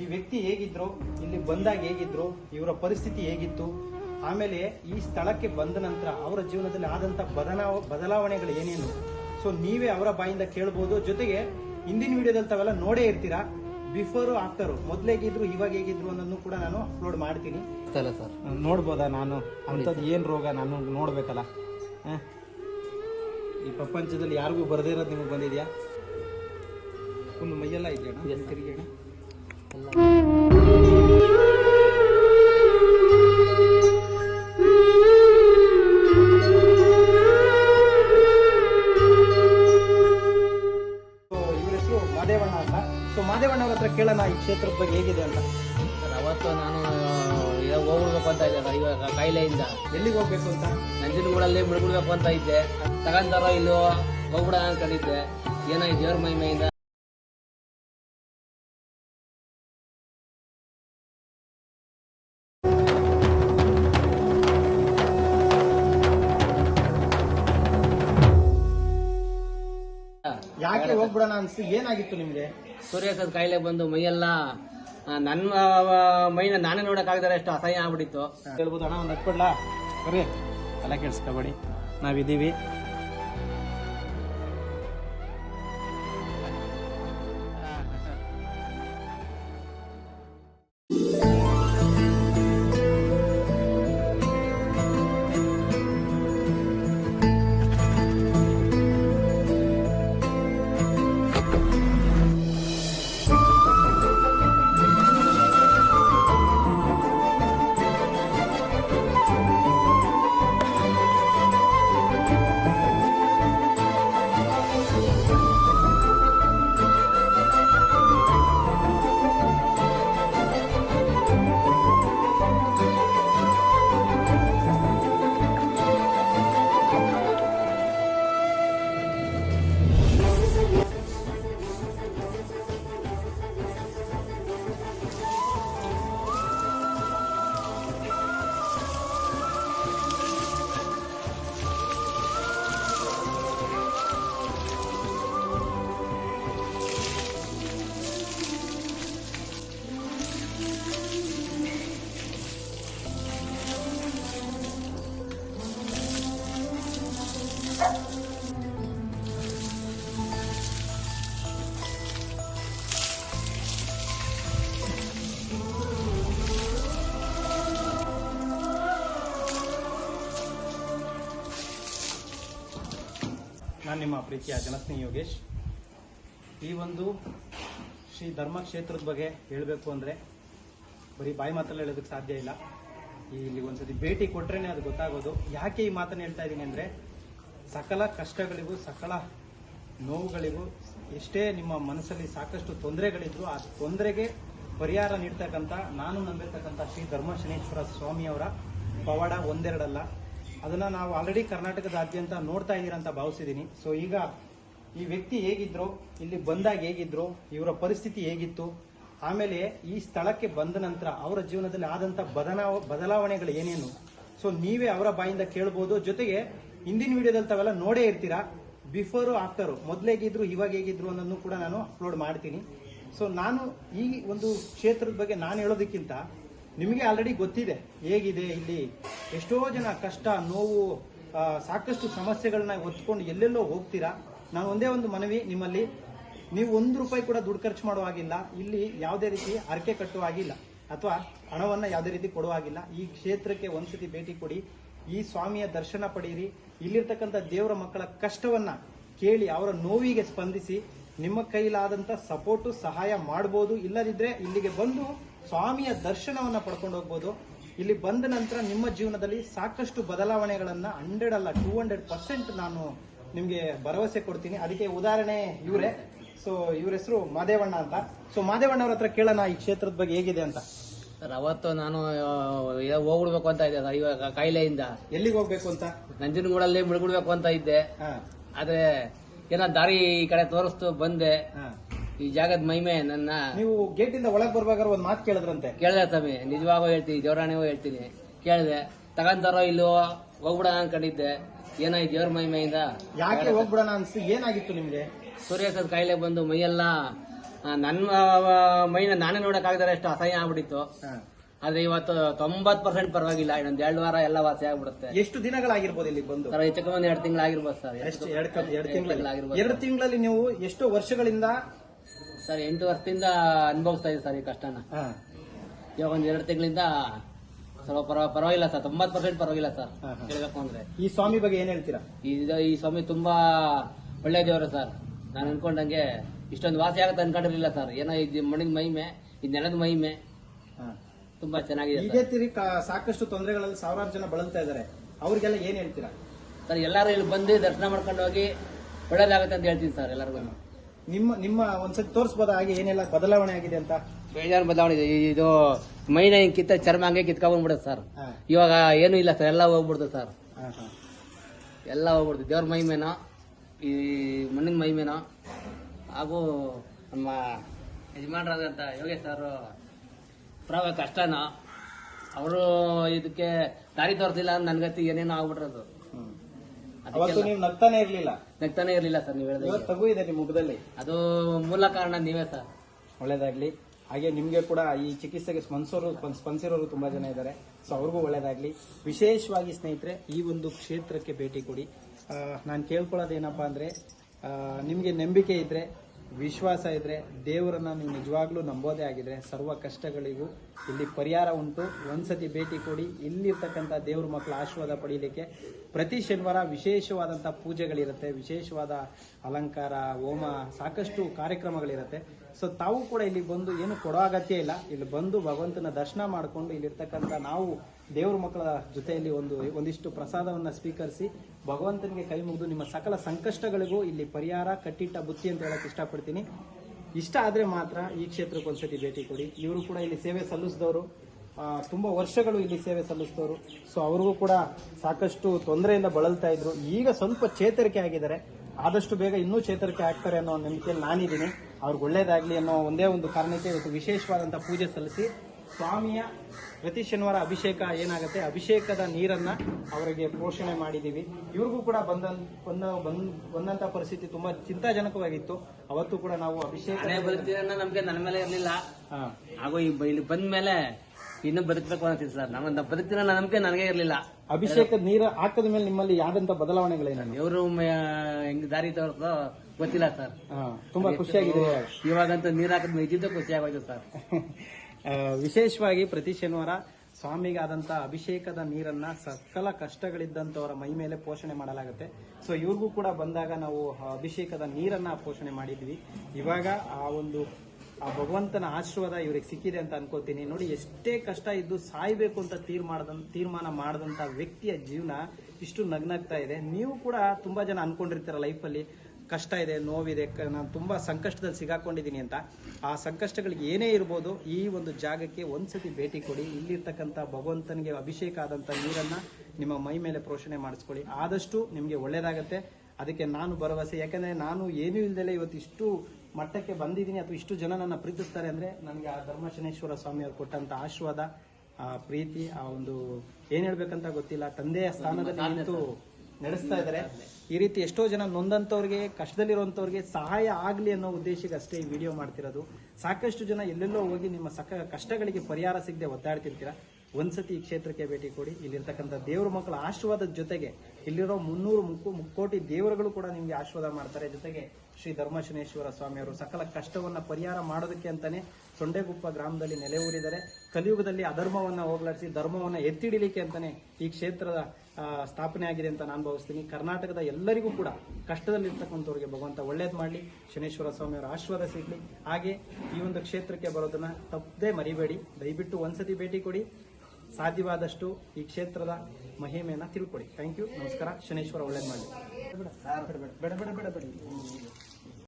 ಈ ವ್ಯಕ್ತಿ ಹೇಗಿದ್ರು ಇಲ್ಲಿ ಬಂದಾಗ ಹೇಗಿದ್ರು ಇವರ ಪರಿಸ್ಥಿತಿ ಹೇಗಿತ್ತು ಆಮೇಲೆ ಈ ಸ್ಥಳಕ್ಕೆ ಬಂದ ನಂತರ ಅವರ ಜೀವನದಲ್ಲಿ ಆದಂತ ಬದಲಾವ ಬದಲಾವಣೆಗಳು ಏನೇನು? ಸೊ ನೀವೇ ಅವರ ಬಾಯಿಂದ ಕೇಳ್ಬೋದು. ಜೊತೆಗೆ ಹಿಂದಿನ ವಿಡಿಯೋದಲ್ಲಿ ತಾವೆಲ್ಲ ನೋಡೇ ಇರ್ತೀರಾ? Before after. ಮೊದ್ಲು ಹೇಗಿದ್ರು ಇವಾಗ ಹೇಗಿದ್ರು ಅನ್ನೋದನ್ನು ಕೂಡ ನಾನು ಅಪ್ಲೋಡ್ ಮಾಡ್ತೀನಿ. ಸರ್. ನೋಡ್ಬೋದಾ ನಾನು? ಅಂಥದ್ದು ಏನು ರೋಗ ನಾನು ನೋಡ್ಬೇಕಲ್ಲ? ಈ ಪ್ರಪಂಚದಲ್ಲಿ ಯಾರಿಗೂ ಬರದೇ ಇರೋದು ನಿಮಗೆ ಬಂದಿದೆಯಾ? ಫುಲ್ ಮೈಯೆಲ್ಲ ಇದೆಯಣ್ಣ ತಿರುಗಿ ಮಾದೇವಣ್ಣ ಅಂತ. ಸೊ ಮಾದೇವಣ್ಣ ಅವ್ರ ಹತ್ರ ಕೇಳೋಣ ಈ ಕ್ಷೇತ್ರದ ಬಗ್ಗೆ ಹೇಗಿದೆ ಅಂತ. ಸರ್ ಅವತ್ತು ನಾನು ಈಗ ಹೋಗ್ಬಿಡ್ಬೇಕು ಅಂತ ಇದ್ದೆ ಸರ್ ಇವಾಗ ಕಾಯಿಲೆಯಿಂದ. ಎಲ್ಲಿಗೆ ಹೋಗ್ಬೇಕು ಅಂತ? ನಂಜನಗೂಡಲ್ಲಿ ಮುಳುಗ್ಬಿಡ್ಬೇಕು ಅಂತ ಇದ್ದೆ. ತಗೊಂತಾರೋ ಇಲ್ಲೋ ಹೋಗ್ಬಿಡ ಅನ್ಕೊಂಡಿದ್ದೆ. ಏನಾಯ್ತು ದೇವ್ರ ಮಹಿಮೆಯಿಂದ. ಯಾಕೆ ಹೋಗ್ಬಿಡೋಣ ಅನ್ಸಿ ಏನಾಗಿತ್ತು ನಿಮ್ಗೆ? ಸೂರ್ಯಾಸದ ಕಾಯಿಲೆ ಬಂದು ಮೈಯೆಲ್ಲ ಆ, ನನ್ನ ಮೈನ ನಾನೇ ನೋಡಕ್ಕಾಗದಾರೆ ಅಷ್ಟು ಅಸಹ್ಯ ಆಗ್ಬಿಟ್ಟಿತ್ತು. ಹೇಳ್ಬೋದು ಅಣ್ಣ ಒಂದು ಹತ್ಕೊಡ್ಲಾ ಬರ್ರಿ ತಲೆ ಕೆಡ್ಸ್ಕೊಬೇಡಿ. ನಾವಿದ್ದೀವಿ. ನಿಮ್ಮ ಪ್ರೀತಿಯ ಜನಸ್ನೇಹಿ ಯೋಗೇಶ್. ಈ ಒಂದು ಶ್ರೀ ಧರ್ಮಕ್ಷೇತ್ರದ ಬಗ್ಗೆ ಹೇಳಬೇಕು ಅಂದರೆ ಬರೀ ಬಾಯಿ ಮಾತಲ್ಲಿ ಹೇಳೋದಕ್ಕೆ ಸಾಧ್ಯ ಇಲ್ಲ. ಇಲ್ಲಿ ಒಂದ್ಸತಿ ಭೇಟಿ ಕೊಟ್ರೇನೆ ಅದು ಗೊತ್ತಾಗೋದು. ಯಾಕೆ ಈ ಮಾತನ್ನು ಹೇಳ್ತಾ ಇದ್ದೀನಿ ಅಂದರೆ ಸಕಲ ಕಷ್ಟಗಳಿಗೂ, ಸಕಲ ನೋವುಗಳಿಗೂ ಎಷ್ಟೇ ನಿಮ್ಮ ಮನಸ್ಸಲ್ಲಿ ಸಾಕಷ್ಟು ತೊಂದರೆಗಳಿದ್ರು ಆ ತೊಂದರೆಗೆ ಪರಿಹಾರ ನೀಡ್ತಕ್ಕಂಥ, ನಾನು ನಂಬಿರ್ತಕ್ಕಂಥ ಶ್ರೀ ಧರ್ಮಶನೇಶ್ವರ ಸ್ವಾಮಿಯವರ ಪವಾಡ ಒಂದೆರಡಲ್ಲ. ಅದನ್ನ ನಾವು ಆಲ್ರೆಡಿ ಕರ್ನಾಟಕದಾದ್ಯಂತ ನೋಡ್ತಾ ಇದ್ದೀರಾ ಅಂತ ಭಾವಿಸಿದ್ದೀನಿ. ಸೊ ಈಗ ಈ ವ್ಯಕ್ತಿ ಹೇಗಿದ್ರು, ಇಲ್ಲಿ ಬಂದಾಗ ಹೇಗಿದ್ರು, ಇವರ ಪರಿಸ್ಥಿತಿ ಹೇಗಿತ್ತು, ಆಮೇಲೆ ಈ ಸ್ಥಳಕ್ಕೆ ಬಂದ ನಂತರ ಅವರ ಜೀವನದಲ್ಲಿ ಆದಂತ ಬದಲಾವ, ಬದಲಾವಣೆಗಳು ಏನೇನು? ಸೊ ನೀವೇ ಅವರ ಬಾಯಿಂದ ಕೇಳ್ಬೋದು. ಜೊತೆಗೆ ಹಿಂದಿನ ವಿಡಿಯೋದಲ್ಲಿ ತಾವೆಲ್ಲ ನೋಡೇ ಇರ್ತೀರಾ? Before, after. ಮೊದ್ಲು ಹೇಗಿದ್ರು, ಇವಾಗ ಹೇಗಿದ್ರು ಅನ್ನೋದನ್ನು ಕೂಡ ನಾನು ಅಪ್ಲೋಡ್ ಮಾಡ್ತೀನಿ. ಸೊ ನಾನು ಈ ಒಂದು ಕ್ಷೇತ್ರದ ಬಗ್ಗೆ ನಾನು ಹೇಳೋದಕ್ಕಿಂತ ನಿಮಗೆ ಆಲ್ರೆಡಿ ಗೊತ್ತಿದೆ, ಹೇಗಿದೆ ಇಲ್ಲಿ? ಎಷ್ಟೋ ಜನ ಕಷ್ಟ, ನೋವು ಸಾಕಷ್ಟು ಸಮಸ್ಯೆಗಳನ್ನ ಹೊತ್ಕೊಂಡು ಎಲ್ಲೆಲ್ಲೋ ಹೋಗ್ತೀರಾ? ನಾನು ಒಂದೇ ಒಂದು ಮನವಿ ನಿಮ್ಮಲ್ಲಿ. ನೀವು ಒಂದು ರೂಪಾಯಿ ಕೂಡ ದುಡ್ಡು ಖರ್ಚು ಮಾಡೋ ಹಾಗಿಲ್ಲ. ಇಲ್ಲಿ ಯಾವುದೇ ರೀತಿ ಹರಕೆ ಕಟ್ಟುವ ಹಾಗಿಲ್ಲ. ಅಥವಾ ಹಣವನ್ನು ಯಾವುದೇ ರೀತಿ ಕೊಡುವ ಹಾಗಿಲ್ಲ. ಈ ಕ್ಷೇತ್ರಕ್ಕೆ ಒಂದ್ಸತಿ ಭೇಟಿ ಕೊಡಿ. ಈ ಸ್ವಾಮಿಯ ದರ್ಶನ ಪಡೆಯಿರಿ. ಇಲ್ಲಿರ್ತಕ್ಕಂಥ ದೇವರ ಮಕ್ಕಳ ಕಷ್ಟವನ್ನ ಕೇಳಿ, ಅವರ ನೋವಿಗೆ ಸ್ಪಂದಿಸಿ, ನಿಮ್ಮ ಕೈಲಾದಂತ ಸಪೋರ್ಟು, ಸಹಾಯ ಮಾಡಬಹುದು ಇಲ್ಲದಿದ್ದರೆ ಇಲ್ಲಿಗೆ ಬಂದು ಸ್ವಾಮಿಯ ದರ್ಶನವನ್ನ ಪಡ್ಕೊಂಡು ಹೋಗ್ಬೋದು. ಇಲ್ಲಿ ಬಂದ ನಂತರ ನಿಮ್ಮ ಜೀವನದಲ್ಲಿ ಸಾಕಷ್ಟು ಬದಲಾವಣೆಗಳನ್ನು ಹಂಡ್ರೆಡ್ ಅಲ್ಲ ಟೂ ಹಂಡ್ರೆಡ್ ಪರ್ಸೆಂಟ್ ನಾನು ನಿಮಗೆ ಭರವಸೆ ಕೊಡ್ತೀನಿ. ಅದಕ್ಕೆ ಉದಾಹರಣೆ ಇವರೇ. ಸೊ ಇವ್ರ ಹೆಸರು ಮಾದೇವಣ್ಣ ಅಂತ. ಸೊ ಮಾದೇವಣ್ಣ ಅವ್ರ ಹತ್ರ ಕೇಳೋಣ ಈ ಕ್ಷೇತ್ರದ ಬಗ್ಗೆ ಹೇಗಿದೆ ಅಂತ. ಸರ್ ಅವತ್ತು ನಾನು ಹೋಗ್ಬಿಡ್ಬೇಕು ಅಂತ ಇದ್ದೆ ಸರ್ ಇವಾಗ ಕಾಯಿಲೆಯಿಂದ. ಎಲ್ಲಿಗೆ ಹೋಗ್ಬೇಕು ಅಂತ? ನಂಜನಗೂಡಲ್ಲಿ ಮುಳುಗಿಡ್ಬೇಕು ಅಂತ ಇದ್ದೆ. ಹಾ. ಆದ್ರೆ ಏನೋ ದಾರಿ ಈ ಕಡೆ ತೋರಿಸ್ತು ಬಂದೆ. ಹಾ. ಈ ಜಾಗದ ಮಹಿಮೆ ನನ್ನ ನೀವು ಗೇಟ್ ಇಂದ ಒಳಗೆ ಬರ್ಬೇಕಾದ್ರೆ ಒಂದ್ ಮಾತು ಕೇಳಿದ್ರಂತೆ. ಕೇಳಿದೆ ತಮ್ಮಿ ನಿಜವಾಗೂ ಹೇಳ್ತೀನಿ ದೇವರಾಣಿಗೂ ಹೇಳ್ತೀನಿ. ಕೇಳಿದೆ ತಗೊಂತಾರೋ ಇಲ್ಲೋ ಹೋಗ್ಬಿಡೋಣ ಅನ್ಕೊಂಡಿದ್ದೆ. ಏನೋ ಏನಾಯ್ತು ದೇವ್ರ ಮಹಿಮೆಯಿಂದ. ಯಾಕೆ ಹೋಗ್ಬಿಡೋಣ ಅನ್ಸಿ ಏನಾಗಿತ್ತು ನಿಮ್ಗೆ? ಸೂರ್ಯಕಾಂತ್ ಕಾಯಿಲೆ ಬಂದು ಮೈಯೆಲ್ಲ ಆ, ನನ್ನ ಮೈನ ನಾನೇ ನೋಡಕ್ ಆಗದಾರೆ ಎಷ್ಟು ಅಸಹ್ಯ ಆಗ್ಬಿಟ್ಟಿತ್ತು. ಆದ್ರೆ ಇವತ್ತು ತೊಂಬತ್ ಪರ್ಸೆಂಟ್ ಪರವಾಗಿಲ್ಲ ಇನ್ನೊಂದ್ ಎರಡು ವಾರ ಎಲ್ಲ ವಾಸಿ ಆಗ್ಬಿಡುತ್ತೆ. ಎಷ್ಟು ದಿನಗಳಾಗಿರ್ಬೋದು ಇಲ್ಲಿ ಬಂದು? ಸರ್ ಹೆಚ್ಚು ಕಮ್ಮಿ ಒಂದ್ ಎರಡು ತಿಂಗಳಾಗಿರ್ಬೋದು ಸರ್. ಎಷ್ಟು ಎರಡು ಎರಡು ತಿಂಗಳಲ್ಲಿ ತಿಂಗಳಾಗಿರ್ಬೋದು ಎರಡು ತಿಂಗಳಲ್ಲಿ ನೀವು ಎಷ್ಟು ವರ್ಷಗಳಿಂದ ಸರ್ ಎಂಟು ವರ್ಷದಿಂದ ಅನುಭವಿಸ್ತಾ ಇದ್ದೀವಿ ಸರ್ ಈ ಕಷ್ಟನ. ಹಾ, ಇವಾಗ ಒಂದ್ ಎರಡು ತಿಂಗಳಿಂದ ಸ್ವಲ್ಪ ಪರವ- ಪರವಾಗಿಲ್ಲ ಸರ್ ತೊಂಬತ್ ಪರ್ಸೆಂಟ್ ಪರವಾಗಿಲ್ಲ ಸರ್ ಹಾ, ಹಾ. ಹೇಳ್ಬೇಕು ಅಂದ್ರೆ. ಈ ಸ್ವಾಮಿ ಬಗ್ಗೆ ಏನ್ ಹೇಳ್ತೀರಾ? ಇದು ಈ ಸ್ವಾಮಿ ತುಂಬಾ ಒಳ್ಳೆ ದೇವರು ಸರ್. ನಾನು ಅನ್ಕೊಂಡಂಗೆ ಇಷ್ಟೊಂದು ವಾಸಿ ಆಗತ್ತೆ ಅನ್ಕೊಂಡಿರ್ಲಿಲ್ಲ ಸರ್. ಏನೋ ಇದು ಮಣ್ಣಿನ ಮಹಿಮೆ ಇದು ನೆಲದ ಮಹಿಮೆ. ಹಾ. ತುಂಬಾ ಚೆನ್ನಾಗಿದೆ ಇದೇ ಸರ್. ತಿರಿ ಕಾ- ಸಾಕಷ್ಟು ತೊಂದರೆಗಳಲ್ಲಿ ಸಾವಿರಾರು ಜನ ಬಳಲ್ತಾ ಇದ್ದಾರೆ. ಅವ್ರಿಗೆಲ್ಲ ಏನ್ ಹೇಳ್ತೀರಾ? ಸರ್ ಎಲ್ಲಾರು ಇಲ್ಲಿ ಬಂದು ದರ್ಶನ ಮಾಡ್ಕೊಂಡು ಹೋಗಿ ಒಳ್ಳೇದಾಗುತ್ತೆ ಅಂತ ಹೇಳ್ತೀನಿ ಸರ್ ಎಲ್ಲರಿಗೂ. ನಿಮ್ಮ ನಿಮ್ಮ ಒಂದ್ಸತಿ ತೋರಿಸ್ಬೋದ? ಹಾಗೆ ಏನೆಲ್ಲ ಬದಲಾವಣೆ ಆಗಿದೆ ಅಂತ? ಬೇಜಾರು ಬದಲಾವಣೆ ಇದೆ. ಈ- ಇದು ಮೈನ ಹಿಂಗ್ ಕಿತ್ತ ಚರ್ಮ ಹಂಗೆ ಕಿತ್ಕೊಂಡ್ಬಿಡುತ್ತೆ ಸರ್. ಹಾ, ಇವಾಗ ಏನೂ ಇಲ್ಲ ಸರ್. ಎಲ್ಲ ಹೋಗ್ಬಿಡ್ತು ಸರ್. ಹಾ, ಹಾ. ಎಲ್ಲ ಹೋಗ್ಬಿಡ್ತು ದೇವ್ರ ಮಹಿಮೇನೋ ಈ ಮಣ್ಣಿನ ಮಹಿಮೇನೋ ಹಾಗೂ ನಮ್ಮ ಯಜಮಾನರಾದಂಥ ಯೋಗೇಶ್ ಸರ್ ಪ್ರಾವ ಕಷ್ಟನ ಅವರು ಇದಕ್ಕೆ ದಾರಿ ತೋರಿಸಿಲ್ಲ ನನ್ಗತಿ ಏನೇನೋ ಆಗ್ಬಿಟ್ರದು. ಅವತ್ತು ನೀವು ನಗ್ತಾನೆ ಇರ್ಲಿಲ್ಲ? ನಗ್ತಾನೆ ಇರ್ಲಿಲ್ಲ ಸರ್ ನೀವು ಹೇಳಿದ್ರೆ ಇವತ್ತು ತಗು ಇದೆ ನಿಮ್ಮ ಮುಖದಲ್ಲಿ? ಅದು ಮೂಲ ಕಾರಣ ನೀವೇ ಸರ್. ಒಳ್ಳೇದಾಗ್ಲಿ. ಹಾಗೆ ನಿಮ್ಗೆ ಕೂಡ ಈ ಚಿಕಿತ್ಸೆಗೆ ಸ್ಪಂದಿಸೋರು ಸ್ಪಂದಿಸಿರೋರು ತುಂಬಾ ಜನ ಇದ್ದಾರೆ. ಸೊ ಅವ್ರಿಗೂ ಒಳ್ಳೇದಾಗ್ಲಿ. ವಿಶೇಷವಾಗಿ ಸ್ನೇಹಿತರೆ ಈ ಒಂದು ಕ್ಷೇತ್ರಕ್ಕೆ ಭೇಟಿ ಕೊಡಿ. ನಾನು ಕೇಳ್ಕೊಳ್ಳೋದೇನಪ್ಪ ಅಂದ್ರೆ ನಿಮಗೆ ನಿಮ್ಗೆ ನಂಬಿಕೆ ಇದ್ರೆ ವಿಶ್ವಾಸ ಇದ್ರೆ ದೇವರನ್ನ ನೀವು ನಿಜವಾಗ್ಲೂ ನಂಬೋದೇ ಆಗಿದ್ರೆ ಸರ್ವ ಕಷ್ಟಗಳಿಗೂ ಇಲ್ಲಿ ಪರಿಹಾರ ಉಂಟು. ಒಂದ್ಸತಿ ಭೇಟಿ ಕೊಡಿ. ಇಲ್ಲಿರ್ತಕ್ಕಂಥ ದೇವ್ರ ಮಕ್ಕಳ ಆಶೀರ್ವಾದ ಪಡೀಲಿಕ್ಕೆ ಪ್ರತಿ ಶನಿವಾರ ವಿಶೇಷವಾದಂಥ ಪೂಜೆಗಳಿರುತ್ತೆ. ವಿಶೇಷವಾದ ಅಲಂಕಾರ, ಹೋಮ, ಸಾಕಷ್ಟು ಕಾರ್ಯಕ್ರಮಗಳಿರುತ್ತೆ. ಸೊ ತಾವು ಕೂಡ ಇಲ್ಲಿ ಬಂದು ಏನು ಕೊಡೋ ಅಗತ್ಯ ಇಲ್ಲ. ಇಲ್ಲಿ ಬಂದು ಭಗವಂತನ ದರ್ಶನ ಮಾಡಿಕೊಂಡು ಇಲ್ಲಿರ್ತಕ್ಕಂಥ ನಾವು ದೇವ್ರ ಮಕ್ಕಳ ಜೊತೆಯಲ್ಲಿ ಒಂದು, ಒಂದಿಷ್ಟು ಪ್ರಸಾದವನ್ನು ಸ್ವೀಕರಿಸಿ ಭಗವಂತನಿಗೆ ಕೈ ಮುಗಿದು ನಿಮ್ಮ ಸಕಲ ಸಂಕಷ್ಟಗಳಿಗೂ ಇಲ್ಲಿ ಪರಿಹಾರ, ಕಟ್ಟಿಟ್ಟ ಬುತ್ತಿ ಅಂತ ಹೇಳಕ್ಕೆ ಇಷ್ಟಪಡ್ತೀನಿ. ಇಷ್ಟ ಆದರೆ ಮಾತ್ರ ಈ ಕ್ಷೇತ್ರಕ್ಕೆ ಒಂದ್ಸತಿ ಭೇಟಿ ಕೊಡಿ. ಇವರು ಕೂಡ ಇಲ್ಲಿ ಸೇವೆ ಸಲ್ಲಿಸಿದವರು. ತುಂಬ ವರ್ಷಗಳು ಇಲ್ಲಿ ಸೇವೆ ಸಲ್ಲಿಸಿದವರು. ಸೊ ಅವ್ರಿಗೂ ಕೂಡ ಸಾಕಷ್ಟು ತೊಂದರೆಯಿಂದ ಬಳಲ್ತಾ ಇದ್ರು. ಈಗ ಸ್ವಲ್ಪ ಚೇತರಿಕೆ ಆಗಿದ್ದಾರೆ. ಆದಷ್ಟು ಬೇಗ ಇನ್ನೂ ಚೇತರಿಕೆ ಆಗ್ತಾರೆ ಅನ್ನೋ ನಂಬಿಕೆಯಲ್ಲಿ ನಾನಿದ್ದೀನಿ. ಅವ್ರಿಗೆ ಒಳ್ಳೇದಾಗ್ಲಿ ಅನ್ನೋ ಒಂದೇ ಒಂದು ಕಾರಣಕ್ಕೆ ಇವತ್ತು ವಿಶೇಷವಾದಂಥ ಪೂಜೆ ಸಲ್ಲಿಸಿ ಸ್ವಾಮಿಯ ಪ್ರತಿ ಶನಿವಾರ ಅಭಿಷೇಕ ಏನಾಗುತ್ತೆ ಅಭಿಷೇಕದ ನೀರನ್ನು ಅವರಿಗೆ ಪೋಷಣೆ ಮಾಡಿದ್ದೀವಿ ಇವ್ರಿಗೂ ಕೂಡ ಬಂದ ಬಂದ ಬಂದ್- ಬಂದಂಥ ಪರಿಸ್ಥಿತಿ ತುಂಬಾ ಚಿಂತಾಜನಕವಾಗಿತ್ತು. ಅವತ್ತು ಕೂಡ ನಾವು ಅಭಿಷೇಕ ನಮಗೆ ನನ್ನ ಮೇಲೆ ಇರಲಿಲ್ಲ. ಹಾಗೂ ಇಲ್ಲಿ ಬಂದ ಮೇಲೆ ಇನ್ನೂ ಬದುಕಬೇಕು ಅಂತೀವಿ ಸರ್. ನಮ್ಮ ಬದುಕಿನ ನಮಗೆ ನಂಬಿಕೆ ನನಗೆ ಇರಲಿಲ್ಲ. ಅಭಿಷೇಕದ ನೀರು ಹಾಕದ ಮೇಲೆ ನಿಮ್ಮಲ್ಲಿ ಯಾವ್ದಂತ ಬದಲಾವಣೆಗಳೇನು ಇವರು ಹೆಂಗ್ ದಾರಿ ತೋರಿಸೋ ಗೊತ್ತಿಲ್ಲ ಸರ್ ಹಾ, ತುಂಬಾ ಖುಷಿಯಾಗಿದೆ. ಇವಾಗಂತ ನೀರ್ ಹಾಕಿದ್ ಇದ್ದಿದ್ದು ಖುಷಿಯಾಗೋಯ್ತು ಸರ್ ವಿಶೇಷವಾಗಿ ಪ್ರತಿ ಶನಿವಾರ ಸ್ವಾಮಿಗಾದಂತ ಅಭಿಷೇಕದ ನೀರನ್ನ ಸಕಲ ಕಷ್ಟಗಳಿದ್ದಂತವರ ಮೈ ಮೇಲೆ ಪೋಷಣೆ ಮಾಡಲಾಗುತ್ತೆ. ಸೊ ಇವ್ರಿಗೂ ಕೂಡ ಬಂದಾಗ ನಾವು ಅಭಿಷೇಕದ ನೀರನ್ನ ಪೋಷಣೆ ಮಾಡಿದ್ವಿ. ಇವಾಗ ಆ ಒಂದು ಆ ಭಗವಂತನ ಆಶೀರ್ವಾದ ಇವ್ರಿಗೆ ಸಿಕ್ಕಿದೆ ಅಂತ ಅನ್ಕೋತೀನಿ ನೋಡಿ ಎಷ್ಟೇ ಕಷ್ಟ ಇದ್ದು ಸಾಯ್ಬೇಕು ಅಂತ ತೀರ್ಮಾನ ತೀರ್ಮಾನ ಮಾಡದಂತ ವ್ಯಕ್ತಿಯ ಜೀವನ ಇಷ್ಟು ನಗ್ನಾಗ್ತಾ ಇದೆ. ನೀವು ಕೂಡ ತುಂಬಾ ಜನ ಅನ್ಕೊಂಡಿರ್ತೀರ ಲೈಫಲ್ಲಿ ಕಷ್ಟ ಇದೆ ನೋವಿದೆ ನಾನು ತುಂಬಾ ಸಂಕಷ್ಟದಲ್ಲಿ ಸಿಗಾಕೊಂಡಿದ್ದೀನಿ ಅಂತ. ಆ ಸಂಕಷ್ಟಗಳಿಗೆ ಏನೇ ಇರ್ಬೋದು ಈ ಒಂದು ಜಾಗಕ್ಕೆ ಒಂದ್ಸತಿ ಭೇಟಿ ಕೊಡಿ. ಇಲ್ಲಿರ್ತಕ್ಕಂಥ ಭಗವಂತನಿಗೆ ಅಭಿಷೇಕ ಆದಂಥ ನೀರನ್ನ ನಿಮ್ಮ ಮೈ ಮೇಲೆ ಪೋಷಣೆ ಮಾಡಿಸ್ಕೊಳ್ಳಿ. ಆದಷ್ಟು ನಿಮಗೆ ಒಳ್ಳೇದಾಗತ್ತೆ. ಅದಕ್ಕೆ ನಾನು ಭರವಸೆ. ಯಾಕಂದ್ರೆ ನಾನು ಏನೂ ಇಲ್ಲದೆ ಇವತ್ತು ಇಷ್ಟು ಮಟ್ಟಕ್ಕೆ ಬಂದಿದ್ದೀನಿ ಅಥವಾ ಇಷ್ಟು ಜನ ನನ್ನ ಪ್ರೀತಿಸ್ತಾರೆ ಅಂದ್ರೆ ನನಗೆ ಆ ಧರ್ಮಶನೇಶ್ವರ ಸ್ವಾಮಿ ಅವ್ರು ಕೊಟ್ಟಂತ ಆಶೀರ್ವಾದ, ಆ ಪ್ರೀತಿ, ಆ ಒಂದು ಏನು ಹೇಳ್ಬೇಕಂತ ಗೊತ್ತಿಲ್ಲ. ತಂದೆಯ ಸ್ಥಾನದಲ್ಲಿ ನಿಂತು ನಡೆಸ್ತಾ ಇದ್ದಾರೆ. ಈ ರೀತಿ ಎಷ್ಟೋ ಜನ ನೊಂದಂತವ್ರಿಗೆ, ಕಷ್ಟದಲ್ಲಿರುವಂತವ್ರಿಗೆ ಸಹಾಯ ಆಗಲಿ ಅನ್ನೋ ಉದ್ದೇಶಕ್ಕೆ ಅಷ್ಟೇ ಈ ವಿಡಿಯೋ ಮಾಡ್ತಿರೋದು. ಸಾಕಷ್ಟು ಜನ ಎಲ್ಲೆಲ್ಲೋ ಹೋಗಿ ನಿಮ್ಮ ಸಕ, ಕಷ್ಟಗಳಿಗೆ ಪರಿಹಾರ ಸಿಗದೆ ಒದ್ದಾಡ್ತಿರ್ತೀರ? ಒಂದ್ಸತಿ ಈ ಕ್ಷೇತ್ರಕ್ಕೆ ಭೇಟಿ ಕೊಡಿ. ಇಲ್ಲಿರ್ತಕ್ಕಂಥ ದೇವ್ರ ಮಕ್ಕಳ ಆಶೀರ್ವಾದದ ಜೊತೆಗೆ ಇಲ್ಲಿರೋ ಮುನ್ನೂರು ಮುಕ್ಕು, ಮುಕ್ಕೋಟಿ ದೇವರುಗಳು ಕೂಡ ನಿಮಗೆ ಆಶೀರ್ವಾದ ಮಾಡ್ತಾರೆ. ಜೊತೆಗೆ ಶ್ರೀ ಧರ್ಮಶನೇಶ್ವರ ಸ್ವಾಮಿಯವರು ಸಕಲ ಕಷ್ಟವನ್ನ ಪರಿಹಾರ ಮಾಡೋದಕ್ಕೆ ಅಂತಾನೆ ಸೊಂಡೆಗುಪ್ಪ ಗ್ರಾಮದಲ್ಲಿ ನೆಲೆ ಊರಿದ್ದಾರೆ ಕಲಿಯುಗದಲ್ಲಿ ಅಧರ್ಮವನ್ನ ಹೋಗ್ಲಾಡಿಸಿ ಧರ್ಮವನ್ನ ಎತ್ತಿಡಿಲಿಕ್ಕೆ ಅಂತಾನೆ ಈ ಕ್ಷೇತ್ರದ ಸ್ಥಾಪನೆ ಆಗಿದೆ ಅಂತ ನಾನು ಭಾವಿಸ್ತೀನಿ. ಕರ್ನಾಟಕದ ಎಲ್ಲರಿಗೂ ಕೂಡ ಕಷ್ಟದಲ್ಲಿರ್ತಕ್ಕಂಥವ್ರಿಗೆ ಭಗವಂತ ಒಳ್ಳೇದು ಮಾಡಲಿ, ಶನೇಶ್ವರ ಸ್ವಾಮಿಯವರ ಆಶೀರ್ವಾದ ಸಿಗಲಿ. ಹಾಗೆ ಈ ಒಂದು ಕ್ಷೇತ್ರಕ್ಕೆ ಬರೋದನ್ನ ತಪ್ಪದೇ ಮರಿಬೇಡಿ. ದಯವಿಟ್ಟು ಒಂದ್ಸತಿ ಭೇಟಿ ಕೊಡಿ. ಸಾಧ್ಯವಾದಷ್ಟು ಈ ಕ್ಷೇತ್ರದ ಮಹಿಮೆಯನ್ನ ತಿಳ್ಕೊಡಿ. ಥ್ಯಾಂಕ್ ಯು ನಮಸ್ಕಾರ. ಶನೇಶ್ವರ ಒಳ್ಳೇದು ಮಾಡಲಿ.